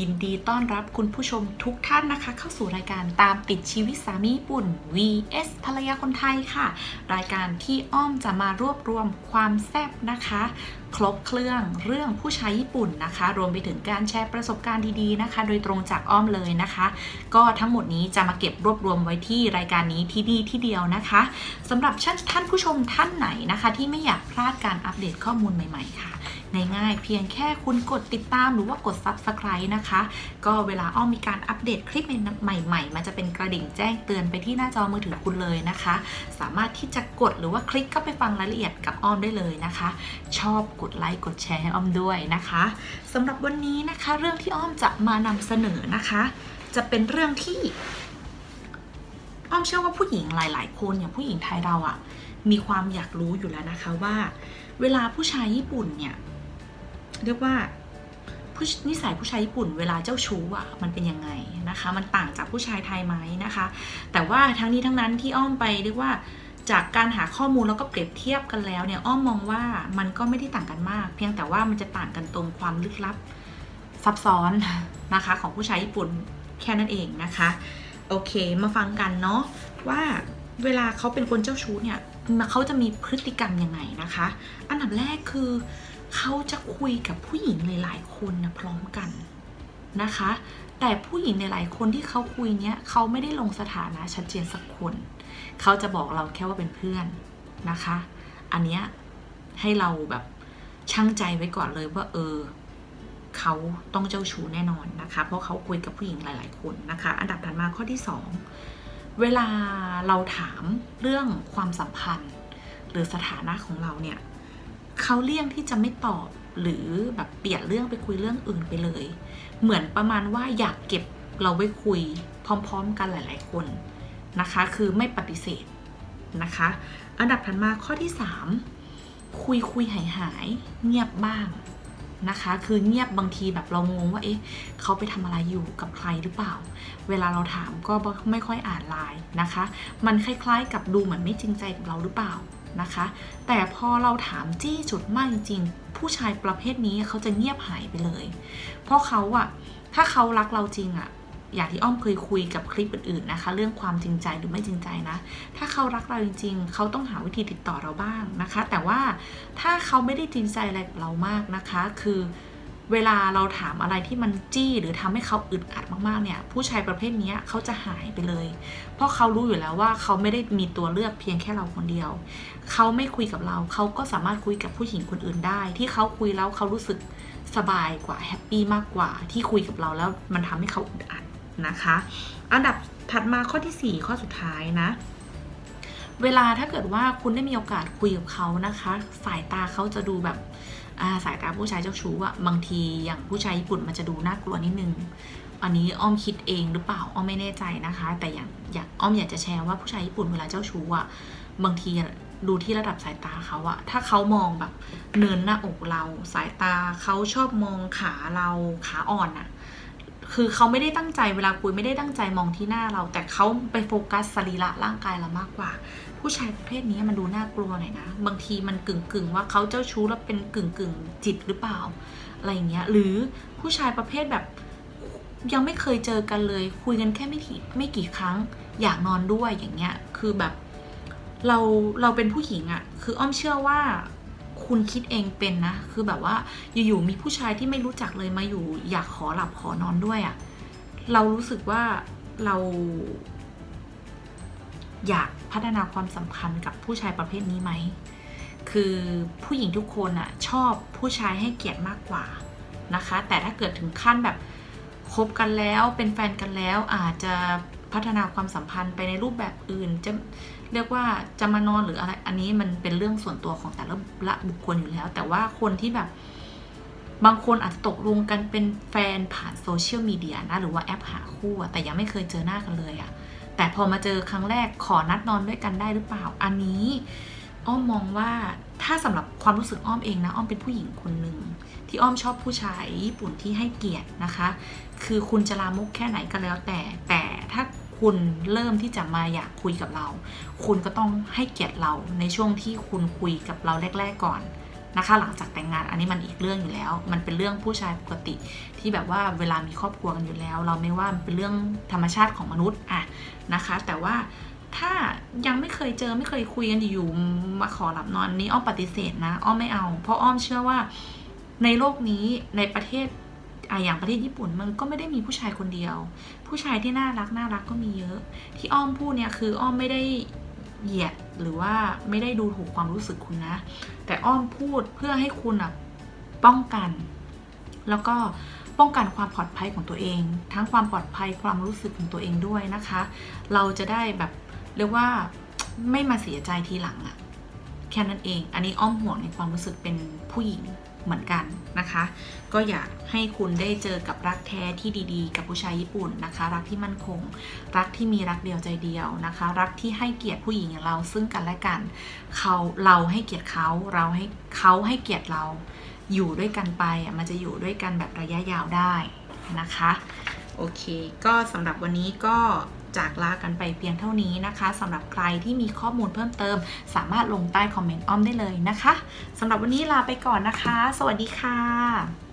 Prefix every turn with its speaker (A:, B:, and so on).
A: ยินดีต้อนรับคุณผู้ชมทุกท่านนะคะ เข้าสู่รายการตามติดชีวิตสามีญี่ปุ่น vs ภรรยาคนไทยค่ะ รายการที่อ้อมจะมารวบรวมความแซ่บนะคะ ครบเครื่องเรื่องผู้ชายญี่ปุ่นนะคะ รวมไปถึงการแชร์ประสบการณ์ดีๆนะคะ โดยตรงจากอ้อมเลยนะคะ ก็ทั้งหมดนี้จะมาเก็บรวบรวมไว้ที่รายการนี้ที่นี่ที่เดียวนะคะสำหรับท่านผู้ชมท่านไหนนะคะ ที่ไม่อยากพลาดการอัปเดตข้อมูลใหม่ ๆ ค่ะ ง่ายๆเพียงแค่คุณกดติดตามหรือว่ากด Subscribe นะคะ ก็เวลาอ้อมมีการอัปเดตคลิปใหม่ ๆ มันจะเป็นกระดิ่งแจ้งเตือนไปที่หน้าจอมือถือคุณเลยนะคะ สามารถที่จะกดหรือว่าคลิกเข้าไปฟังรายละเอียดกับอ้อมได้เลยนะคะ ชอบกดไลค์กดแชร์ให้อ้อมด้วยนะคะสำหรับวันนี้นะคะเรื่องที่อ้อมจะมานำเสนอนะคะ จะเป็นเรื่องที่อ้อมเชื่อว่าผู้หญิงหลาย ๆ คนอย่างผู้หญิงไทยเราอะมีความอยากรู้อยู่แล้วนะคะว่า เวลาผู้ชายญี่ปุ่นเนี่ย เรียกว่าผู้นิสัยผู้ชายญี่ปุ่นเวลาเจ้าชู้อะมันเป็นยังไงนะคะ มันต่างจากผู้ชายไทยไหมนะคะ แต่ว่าทั้งนี้ทั้งนั้นที่อ้อมไปเรียกว่าจากการหาข้อมูลแล้วก็เปรียบเทียบกันแล้วเนี่ยอ้อมมองว่ามันก็ไม่ได้ต่างกันมาก เพียงแต่ว่ามันจะต่างกันตรงความลึกลับซับซ้อนนะคะ ของผู้ชายญี่ปุ่นแค่นั้นเองนะคะโอเคมาฟังกันเนาะว่าเวลาเขาเป็นคนเจ้าชู้เนี่ยเขาจะมีพฤติกรรมยังไงนะคะ อันดับแรกคือ เขาจะคุยกับผู้หญิงหลายๆคนนะพร้อมกันนะคะ แต่ผู้หญิงหลายๆคนที่เขาคุยเนี้ยเขาไม่ได้ลงสถานะชัดเจนสักคน เขาจะบอกเราแค่ว่าเป็นเพื่อนนะคะ อันเนี้ยให้เราแบบช่างใจไว้ก่อนเลยว่าเออเขาต้องเจ้าชู้แน่นอนนะคะ เพราะเขาคุยกับผู้หญิงหลาย ๆ คนนะคะ อันดับถัดมาข้อที่สองเวลาเราถามเรื่องความสัมพันธ์ หรือสถานะของเราเนี่ย เขาเลี่ยงที่จะไม่ตอบหรือแบบเปลี่ยนเรื่องไปคุยเรื่องอื่นไปเลย เหมือนประมาณว่าอยากเก็บเราไว้คุยพร้อมๆ กันหลาย ๆ คนนะคะ คือไม่ปฏิเสธนะคะ อันดับถัดมาข้อที่ 3 คุยคุยหายหายเงียบบ้างนะคะ คือเงียบบางทีแบบเรางงว่าเอ๊ะเขาไปทำอะไรอยู่กับใครหรือเปล่า เวลาเราถามก็ไม่ค่อยอ่านไลน์นะคะ มันคล้ายๆ กับดูเหมือนไม่จริงใจกับเราหรือเปล่า นะคะ แต่พอเราถามจี้จุดมากจริงๆ ผู้ชายประเภทนี้เขาจะเงียบหายไปเลย เพราะเขาอะถ้าเขารักเราจริงอะอย่างที่อ้อมเคยคุยกับคลิปอื่นๆนะคะ เรื่องความจริงใจหรือไม่จริงใจนะ ถ้าเขารักเราจริง ๆ เขาต้องหาวิธีติดต่อเราบ้างนะคะ แต่ว่าถ้าเขาไม่ได้จริงใจอะไรกับเรามากนะคะ คือ เวลาเราถามอะไรที่มันจี้หรือทำให้เขาอึดอัดมากๆเนี่ยผู้ชายประเภทนี้เขาจะหายไปเลย เพราะเขารู้อยู่แล้วว่าเขาไม่ได้มีตัวเลือกเพียงแค่เราคนเดียว เขาไม่คุยกับเราเขาก็สามารถคุยกับผู้หญิงคนอื่นได้ ที่เขาคุยแล้วเขารู้สึกสบายกว่าแฮปปี้มากกว่า ที่คุยกับเราแล้วมันทำให้เขาอึดอัดนะคะ อันดับถัดมาข้อที่ 4 ข้อสุดท้ายนะเวลาถ้าเกิดว่าคุณได้มีโอกาสคุยกับเขานะคะ สายตาเขาจะดูแบบ สายตาผู้ชายเจ้าชู้อะบางทีอย่างผู้ชายญี่ปุ่นมันจะดูน่ากลัวนิดนึง อันนี้อ้อมคิดเองหรือเปล่าอ้อมไม่แน่ใจนะคะ แต่อย่างอยากอ้อมอยากจะแชร์ว่าผู้ชายญี่ปุ่นเวลาเจ้าชู้อะบางทีดูที่ระดับสายตาเขาอะถ้าเขามองแบบเนินหน้าอกเรา สายตาเขาชอบมองขาเราขาอ่อนอะ คือเขาไม่ได้ตั้งใจเวลาคุยไม่ได้ตั้งใจมองที่หน้าเรา แต่เขาไปโฟกัสสรีระร่างกายเรามากกว่า ผู้ชายประเภทนี้มันดูน่ากลัวหน่อยนะ บางทีมันกึ่งกึ่งว่าเขาเจ้าชู้แล้วเป็นกึ่งกึ่งจิตหรือเปล่า อะไรอย่างเงี้ย หรือผู้ชายประเภทแบบยังไม่เคยเจอกันเลย คุยกันแค่ไม่กี่ไม่กี่ครั้ง อยากนอนด้วยอย่างเงี้ย คือแบบเราเราเป็นผู้หญิงอะ คืออ้อมเชื่อว่า คุณคิดเองเป็นนะ คือแบบว่าอยู่ๆมีผู้ชายที่ไม่รู้จักเลยมาอยู่ อยากขอหลับขอนอนด้วยอะเรารู้สึกว่าเรา อยากพัฒนาความสัมพันธ์กับผู้ชายประเภทนี้ไหม คือผู้หญิงทุกคนอะชอบผู้ชายให้เกียรติมากกว่านะคะ แต่ถ้าเกิดถึงขั้นแบบคบกันแล้วเป็นแฟนกันแล้วอาจจะ พัฒนาความสัมพันธ์ไปในรูปแบบอื่น จะเรียกว่าจะมานอนหรืออะไร อันนี้มันเป็นเรื่องส่วนตัวของแต่ละบุคคลอยู่แล้ว แต่ว่าคนที่แบบบางคนอาจจะตกลงกันเป็นแฟนผ่านโซเชียลมีเดียนะหรือว่าแอปหาคู่แต่ยังไม่เคยเจอหน้ากันเลยอะแต่พอมาเจอครั้งแรกขอนัดนอนด้วยกันได้หรือเปล่าอันนี้ อ้อมมองว่าถ้าสำหรับความรู้สึกอ้อมเองนะอ้อมเป็นผู้หญิงคนหนึ่งที่อ้อมชอบผู้ชายญี่ปุ่นที่ให้เกียรตินะคะ คือคุณจะลามกแค่ไหนก็แล้วแต่ แต่ถ้าคุณเริ่มที่จะมาอยากคุยกับเรา คุณก็ต้องให้เกียรติเราในช่วงที่คุณคุยกับเราแรก ๆก่อนนะคะ หลังจากแต่งงานอันนี้มันอีกเรื่องอยู่แล้ว มันเป็นเรื่องผู้ชายปกติ ที่แบบว่าเวลามีครอบครัวกันอยู่แล้ว เราไม่ว่ามันเป็นเรื่องธรรมชาติของมนุษย์อะนะคะ แต่ว่า ถ้ายังไม่เคยเจอไม่เคยคุยกันอยู่มาขอหลับนอนนี้อ้อมปฏิเสธนะอ้อมไม่เอา เพราะอ้อมเชื่อว่าในโลกนี้ในประเทศอะอย่างประเทศญี่ปุ่นมันก็ไม่ได้มีผู้ชายคนเดียว ผู้ชายที่น่ารักน่ารักก็มีเยอะ ที่อ้อมพูดเนี่ยคืออ้อมไม่ได้เหยียดหรือว่าไม่ได้ดูถูกความรู้สึกคุณนะ แต่อ้อมพูดเพื่อให้คุณอะป้องกัน แล้วก็ป้องกันความปลอดภัยของตัวเอง ทั้งความปลอดภัยความรู้สึกของตัวเองด้วยนะคะ เราจะได้แบบ เรียกว่าไม่มาเสียใจทีหลังอะแค่นั้นเอง อันนี้อ้อมห่วงในความรู้สึกเป็นผู้หญิงเหมือนกันนะคะ ก็อยากให้คุณได้เจอกับรักแท้ที่ดีๆ กับผู้ชายญี่ปุ่นนะคะ รักที่มั่นคง รักที่มีรักเดียวใจเดียวนะคะ รักที่ให้เกียรติผู้หญิงอย่างเราซึ่งกันและกันเขาเราให้เกียรติเขาเราให้เขาให้เกียรติเราอยู่ด้วยกันไปอะมันจะอยู่ด้วยกันแบบระยะยาวได้นะคะ โอเค ก็สำหรับวันนี้ก็ จากลากันไปเพียงเท่านี้นะคะสำหรับใครที่มีข้อมูลเพิ่มเติม สามารถลงใต้คอมเมนต์อ้อมได้เลยนะคะสำหรับวันนี้ลาไปก่อนนะคะ สวัสดีค่ะ